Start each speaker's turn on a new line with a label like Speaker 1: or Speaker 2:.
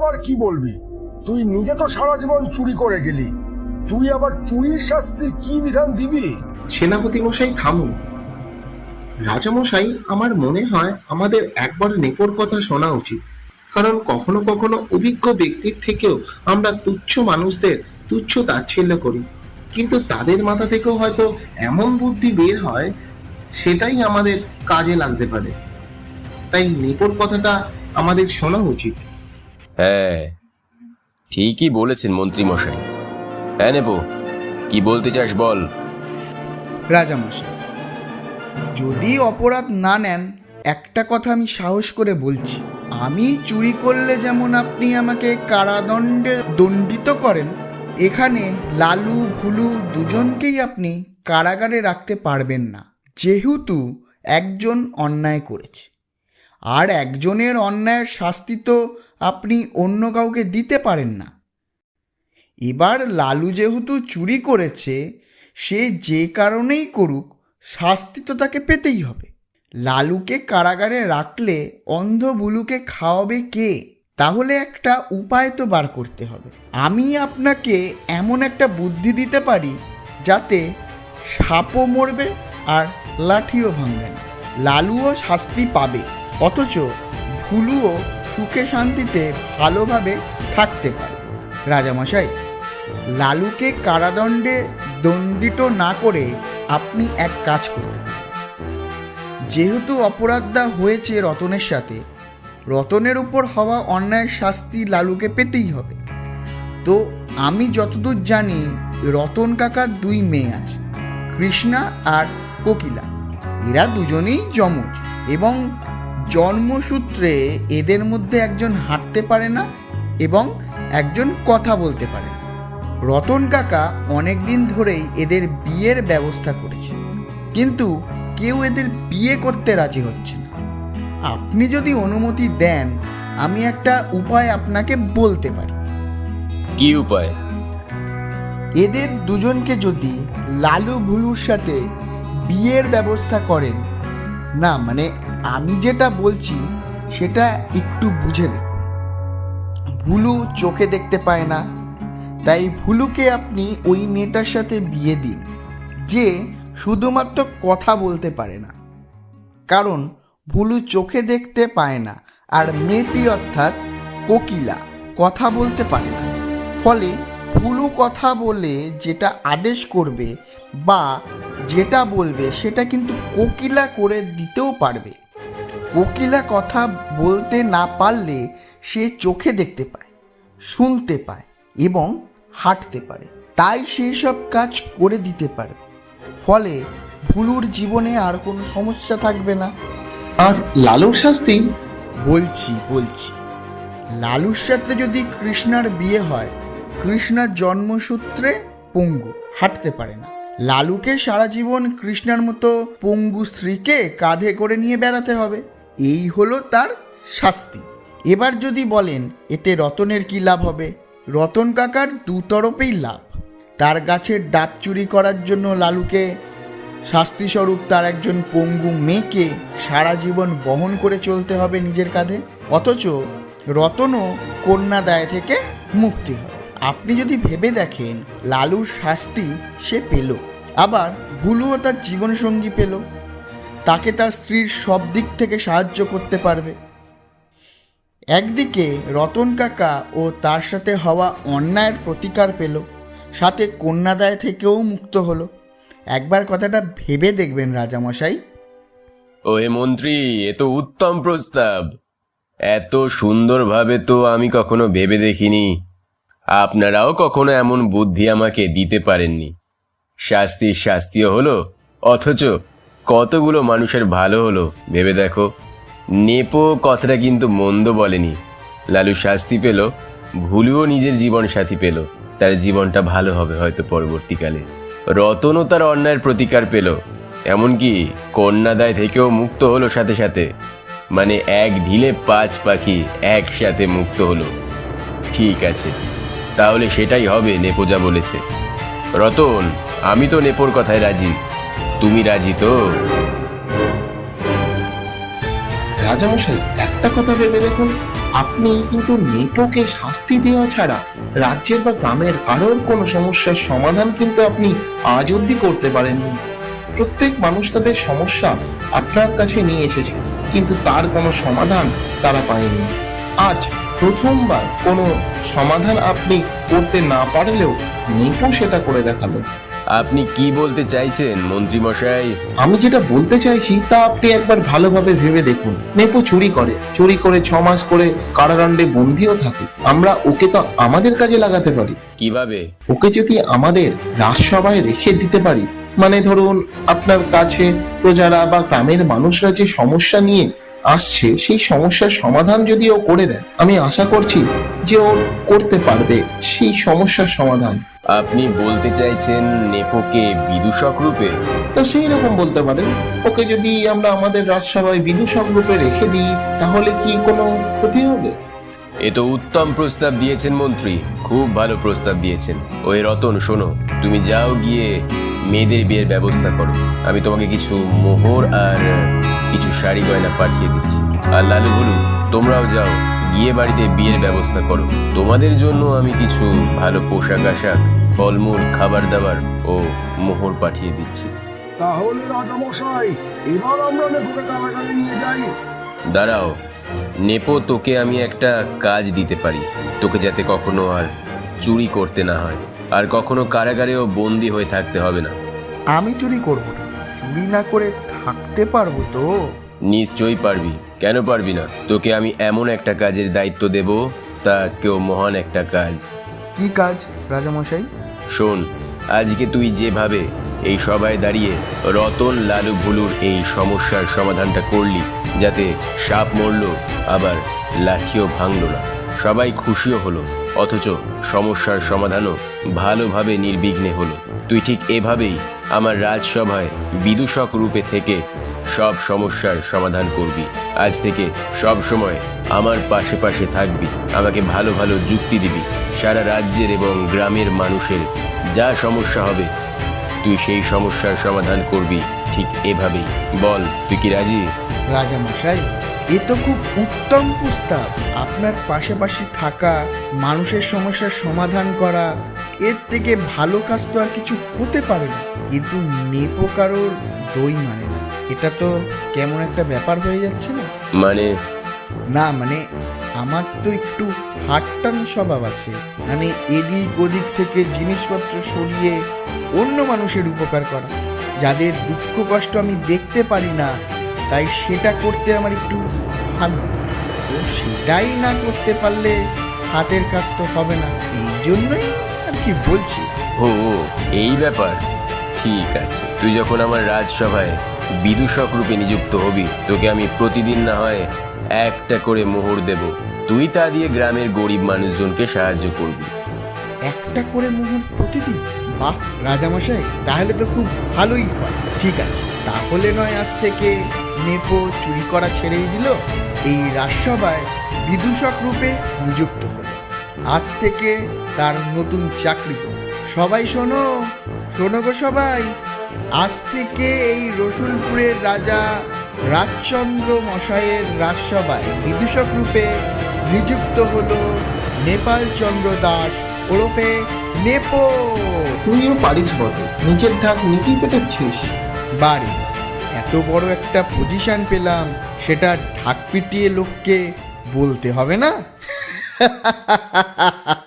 Speaker 1: আবার কি বলবি? তুই নিজে তো সারা জীবন চুরি করে গেলি। তুই আবার চুরির শাস্তির কি বিধান দিবি?
Speaker 2: সেনাপতি মশাই, থামুন। রাজামশাই, আমার মনে হয় আমাদের একবার নেপোর কথা শোনা উচিত। কারণ কখনো কখনো অভিজ্ঞ ব্যক্তির থেকেও আমরা তুচ্ছ মানুষদের তুচ্ছ তাচ্ছিল্য করি। কিন্তু তাদের মাথা থেকেও হয়তো এমন বুদ্ধি বের হয়, সেটাই আমাদের কাজে লাগতে পারে। তাই নেপোর কথাটা আমাদের শোনা উচিত।
Speaker 3: হ্যাঁ ঠিকই বলেছেন মন্ত্রী মশাই হ্যাঁ নেব, কি বলতে চাস বল?
Speaker 4: রাজামশাই, যদি অপরাধ না নেন, একটা কথা আমি সাহস করে বলছি। আমি চুরি করলে যেমন আপনি আমাকে কারাদণ্ডে দণ্ডিত করেন, এখানে লালু, ভুলু দুজনকেই আপনি কারাগারে রাখতে পারবেন না। যেহেতু একজন অন্যায় করেছে। আর একজনের অন্যায়ের শাস্তি তো আপনি অন্য কাউকে দিতে পারেন না। এবার লালু যেহেতু চুরি করেছে, সে যে কারণেই করুক, শাস্তি তো তাকে পেতেই হবে। লালুকে কারাগারে রাখলে অন্ধ বুলুকে খাওয়াবে কে? তাহলে একটা উপায় তো বার করতে হবে। আমি আপনাকে এমন একটা বুদ্ধি দিতে পারি যাতে সাপও মরবে আর লাঠিও ভাঙবে না। লালুও শাস্তি পাবে। অথচ ভুলুও সুখে শান্তিতে ভালোভাবে থাকতে পারবে রাজামশাই, লালুকে কারাদণ্ডে দণ্ডিত না করে আপনি এক কাজ করতে পারেন। যেহেতু অপরাধটা হয়েছে রতনের সাথে, রতনের উপর হওয়া অন্যায়ের শাস্তি লালুকে পেতেই হবে। তো আমি যতদূর জানি, রতন কাকার দুই মেয়ে আছে, কৃষ্ণা আর কোকিলা। এরা দুজনেই যমজ এবং জন্মসূত্রে এদের মধ্যে একজন হাঁটতে পারে না এবং একজন কথা বলতে পারে না। রতন কাকা অনেক দিন ধরেই এদের বিয়ের ব্যবস্থা করেছে। কিন্তু কেউ এদের বিয়ে করতে রাজি হচ্ছে না। আপনি যদি অনুমতি দেন আমি একটা উপায় আপনাকে বলতে পারি।
Speaker 3: কি উপায়?
Speaker 4: এদের দুজনকে যদি লালু ভুলুর সাথে বিয়ের ব্যবস্থা করেন না মানে আমি যেটা বলছি, সেটা একটু বুঝে দেখুন ভুলু চোখে দেখতে পায় না। তাই ভুলুকে আপনি ওই মেয়েটার সাথে বিয়ে দিন, যে শুধুমাত্র কথা বলতে পারে না। কারণ ভুলু চোখে দেখতে পায় না, আর মেয়েটি অর্থাৎ কোকিলা কথা বলতে পারে না। ফলে ভুলু কথা বলে যেটা আদেশ করবে বা যেটা বলবে, সেটা কিন্তু কোকিলা করে দিতেও পারবে। কোকিলা কথা বলতে না পারলে সে চোখে দেখতে পায় শুনতে পায় এবং হাঁটতে পারে। তাই সেই সব কাজ করে দিতে পারে। ফলে ভুলুর জীবনে আর কোনো সমস্যা থাকবে না।
Speaker 2: আর লালুর শাস্তি?
Speaker 4: বলছি বলছি লালুর সাথে যদি কৃষ্ণার বিয়ে হয় কৃষ্ণার জন্মসূত্রে পঙ্গু হাঁটতে পারে না। লালুকে সারা জীবন কৃষ্ণার মতো পঙ্গু স্ত্রীকে কাঁধে করে নিয়ে বেড়াতে হবে। এই হলো তার শাস্তি। এবার যদি বলেন, এতে রতনের কি লাভ হবে? রতন কাকার দুতরফেই লাভ। তার গাছের ডাব চুরি করার জন্য লালুকে শাস্তিস্বরূপ তার একজন পঙ্গু মেয়েকে সারা জীবন বহন করে চলতে হবে নিজের কাঁধে। অথচ রতনও কন্যা দায় থেকে মুক্তি হবে আপনি যদি ভেবে দেখেন, লালুর শাস্তি সে পেল। আবার ভুলুও তার জীবনসঙ্গী পেল। তাকে তার স্ত্রীর সব দিক থেকে সাহায্য করতে পারবে। একদিকে রতন কাকা ও তার সাথে হওয়া অন্যায়ের প্রতিকার পেল, সাথে কন্যাদায় থেকেও মুক্ত হলো। একবার কথাটা ভেবে দেখবেন রাজামশাই।
Speaker 3: ও হে মন্ত্রী, এ তো উত্তম প্রস্তাব। এত সুন্দরভাবে তো আমি কখনো ভেবে দেখিনি। আপনারাও কখনো এমন বুদ্ধি আমাকে দিতে পারেননি। শাস্তির শাস্তিও হলো, অথচ কতগুলো মানুষের ভালো হলো, ভেবে দেখো। নেপো কথাটা কিন্তু মন্দ বলেনি। লালু শাস্তি পেল, ভুলুও নিজের জীবন সাথী পেল। তার জীবনটা ভালো হবে হয়তো পরবর্তীকালে। রতনও তার অন্যায়ের প্রতিকার পেল। এমনকি কন্যাদায় থেকেও মুক্ত হলো সাথে সাথে। মানে এক ঢিলে পাঁচ পাখি একসাথে মুক্ত হলো। ঠিক আছে, তাহলে সেটাই হবে, নেপো যা বলেছে। রতন, আমি তো নেপোর কথায় রাজি। তুমি রাজি তো?
Speaker 2: রাজামশাই, একটা কথা ভেবে দেখুন। আপনি কিন্তু নেপোকে শাস্তি দেওয়া ছাড়া রাজ্যের বা গ্রামের কারোর কোনো সমস্যার সমাধান কিন্তু আপনি আজ অব্দি করতে পারেননি। প্রত্যেক মানুষ তাদের সমস্যা আপনার কাছে নিয়ে এসেছে, কিন্তু তার কোনো সমাধান তারা পায়নি। আজ প্রথমবার কোনো সমাধান আপনি করতে না পারলেও নেপো সেটা করে দেখাল।
Speaker 3: আপনি কি বলতে চাইছেন মন্ত্রী মশাই
Speaker 2: আমি যেটা বলতে চাইছি তা আপনি একবার ভালোভাবে ভেবে দেখুন। নেপো চুরি করে। চুরি করে ছ মাস করে কারাদণ্ডে বন্দিও থাকে। আমরা ওকে তো আমাদের কাজে লাগাতে পারি।
Speaker 3: কীভাবে?
Speaker 2: ওকে যদি আমাদের রাজসভায় রেখে দিতে পারি মানে ধরুন আপনার কাছে প্রজারা বা গ্রামের মানুষরা যে সমস্যা নিয়ে আসছে সেই সমস্যার সমাধান যদি ও করে দেয় আমি আশা করছি যে ও করতে পারবে সেই সমস্যার সমাধান।
Speaker 3: আপনি বলতে চাইছেন নেপোকে বিদূষক রূপে?
Speaker 2: তো সেই রকম বলতে পারেন। ওকে যদি আমরা আমাদের রাজসভায় বিদূষক রূপে রেখে দিই তাহলে কি কোনো ক্ষতি হবে?
Speaker 3: এ তো উত্তম প্রস্তাব দিয়েছেন মন্ত্রী। খুব ভালো প্রস্তাব দিয়েছেন। ওই রতন শোনো তুমি যাও গিয়ে মেয়েদের বিয়ের ব্যবস্থা করো। আমি তোমাকে কিছু মোহর আর কিছু শাড়ি গয়না পাঠিয়ে দিচ্ছি। আর লালু বলু তোমরাও যাও গিয়ে বাড়িতে বিয়ের ব্যবস্থা করো। তোমাদের জন্য আমি কিছু ভালো পোশাক আশাক ফলমূল খাবার দাবার ও মোহর পাঠিয়ে দিচ্ছি।
Speaker 1: তাহলে রাজামশাই এবার আমরা নেপুকে কারাগারে নিয়ে যাই।
Speaker 3: দাঁড়াও নেপো তোকে আমি একটা কাজ দিতে পারি। তোকে যাতে কখনো আর চুরি করতে না হয় আর কখনো কারাগারেও বন্দি হয়ে থাকতে হবে না।
Speaker 4: আমি চুরি করব না। চুরি না করে থাকতে পারব তো?
Speaker 3: নিশ্চয়ই পারবি। কেন পারবি না? তোকে আমি এমন একটা কাজের দায়িত্ব দেব তা কেউ মহান একটা কাজ।
Speaker 4: কি কাজ রাজামশাই?
Speaker 3: শোন, আজকে তুই যেভাবে এই সভায় দাঁড়িয়ে রতন লালু ভুলুর এই সমস্যার সমাধানটা করলি, যাতে সাপ মরল, আবার লাঠিও ভাঙল না। সবাই খুশিও হলো, অথচ সমস্যার সমাধানও ভালোভাবে নির্বিঘ্নে হলো। তুই ঠিক এভাবেই আমার রাজসভায় বিদূষক রূপে থেকে সব সমস্যার সমাধান করবি। আজ থেকে সব সময় আমার পাশে পাশে থাকবি। আমাকে ভালো ভালো যুক্তি দিবি। সারা রাজ্যের এবং গ্রামের মানুষের যা সমস্যা হবে, তুই সেই সমস্যার সমাধান করবি। ঠিক এভাবেই। বল, তুই কি রাজি?
Speaker 4: রাজামশাই এ তো খুব উত্তম প্রস্তাব। আপনার পাশাপাশি থাকা, মানুষের সমস্যার সমাধান করা, এর থেকে ভালো কাজ তো আর কিছু হতে পারে না। কিন্তু নেপো কারোর দই মানে না। এটা তো কেমন একটা ব্যাপার হয়ে যাচ্ছে না?
Speaker 3: মানে?
Speaker 4: না মানে আমার তো একটু হাটটান স্বভাব আছে। মানে এদিক ওদিক থেকে জিনিসপত্র সরিয়ে অন্য মানুষের উপকার করা। যাদের দুঃখ কষ্ট আমি দেখতে পারি না তাই সেটা করতে আমার একটু ভালো। তো সেটাই না করতে পারলে হাতের কাজ তো হবে না। এই জন্যই আর কি বলছি।
Speaker 3: ও এই ব্যাপার। ঠিক আছে। তুই যখন আমার রাজসভায় বিদূষক রূপে নিযুক্ত হবি। তোকে আমি প্রতিদিন না হয় একটা করে মোহর দেব। তুই তা দিয়ে গ্রামের গরিব মানুষজনকে সাহায্য করবি।
Speaker 4: একটা করে মোহন প্রতিদিন? বাহ, রাজামশাই, তাহলে তো খুব ভালোই হয়। ঠিক আছে, তাহলে নয় আজ থেকে নেপো চুরি করা ছেড়েই দিল। এই রাজসভায় বিদূষক রূপে নিযুক্ত হলো। আজ থেকে তার নতুন চাকরি সবাই শোনো শোনো গো সবাই। আজ থেকে এই রসুলপুরের রাজা রাজচন্দ্র মশাইয়ের রাজসভায় বিদূষক রূপে নিযুক্ত হলো নেপাল চন্দ্র দাস ওরফে নেপো।
Speaker 2: তুইও পারিস বটে নিজের ঢাক নিজেই পেটাচ্ছিস।
Speaker 4: বাড়ি এত বড় একটা পজিশন পেলাম সেটা ঢাক পিটিয়ে লোককে বলতে হবে না?